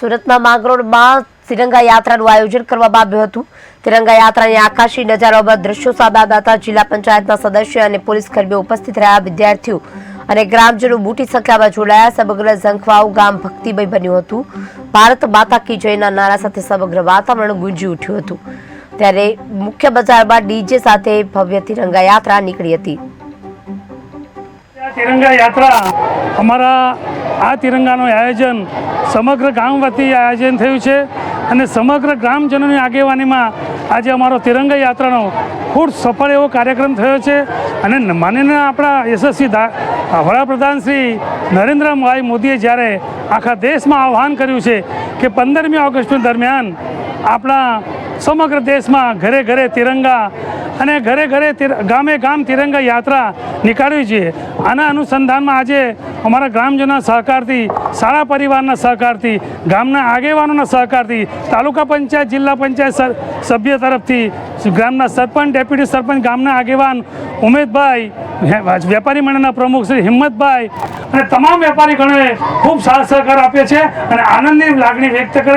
સુરતમાં માંગરોળમાં તિરંગા યાત્રાનું આયોજન કરવામાં આવ્યું હતું. તિરંગા યાત્રાની આકાશી નજારો બાદ દ્રશ્યો હતા. જિલ્લા પંચાયતના સદસ્ય અને પોલીસ કર્મીઓ ઉપસ્થિત રહ્યા, વિદ્યાર્થીઓ અને ગ્રામજનો મોટી સંખ્યામાં જોડાયા. સમગ્ર ઝંખવાઉ ગામ ભક્તિમય બન્યું હતું. ભારત માતા કી જયના નારા સાથે સમગ્ર વાતાવરણ ગુંજી ઉઠ્યું હતું. ત્યારે મુખ્ય બજારમાં ડીજે સાથે ભવ્ય તિરંગા યાત્રા નીકળી હતી. તિરંગા યાત્રા અમારા આ તિરંગાનું આયોજન સમગ્ર ગામ વતી આયોજન થયું છે અને સમગ્ર ગ્રામજનોની આગેવાનીમાં આજે અમારો તિરંગા યાત્રાનો ખૂબ સફળ એવો કાર્યક્રમ થયો છે. અને માનનીય આપણા યશસ્વી વડાપ્રધાન શ્રી નરેન્દ્રભાઈ મોદીએ જ્યારે આખા દેશમાં આહ્વાન કર્યું છે કે પંદરમી ઓગસ્ટ દરમિયાન આપણા સમગ્ર દેશમાં ઘરે ઘરે તિરંગા અને ઘરે ઘરે ગામે ગામ તિરંગા યાત્રા નીકાળવી છે આના અનુસંધાનમાં આજે અમારા ગ્રામજનોના સહકારથી, શાળા પરિવારના સહકારથી, ગામના આગેવાનોના સહકારથી, તાલુકા પંચાયત, જિલ્લા પંચાયત સભ્ય તરફથી ગામના સરપંચ, ડેપ્યુટી સરપંચ, ગામના આગેવાન ઉમેદભાઈ વેપારી મંડળના પ્રમુખ શ્રી હિંમતભાઈ અને તમામ વેપારીગણોએ ખૂબ સાથ સહકાર આપ્યો છે અને આનંદની લાગણી વ્યક્ત કરે છે.